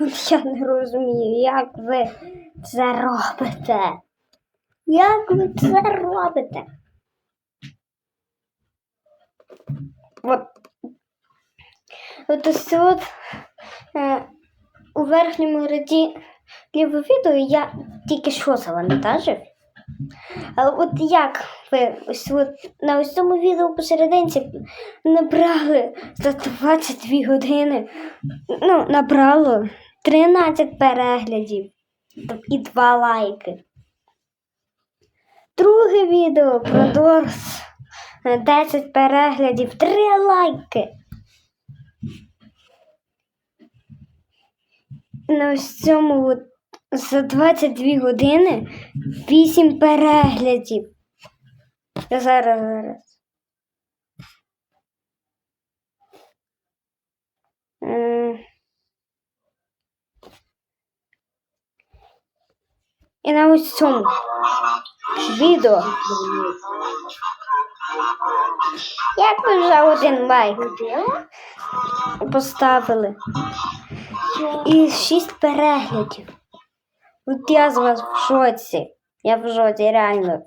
Я не розумію, як ви це робите. Як ви це робите? От, от ось це от е, у верхньому ряді лівого відео я тільки що завантажив. Але от як ви ось от на ось цьому відео посерединці набрали за 22 години, ну, набрало 13 переглядів і 2 лайки. Друге відео про Дорс 10 переглядів, 3 лайки. На ось цьому за 22 години 8 переглядів. Зараз, зараз. І на ось цьому відео. Як ви вже один лайк поставили? І шість переглядів. От я з вас в шоці. Я в жоті, реально.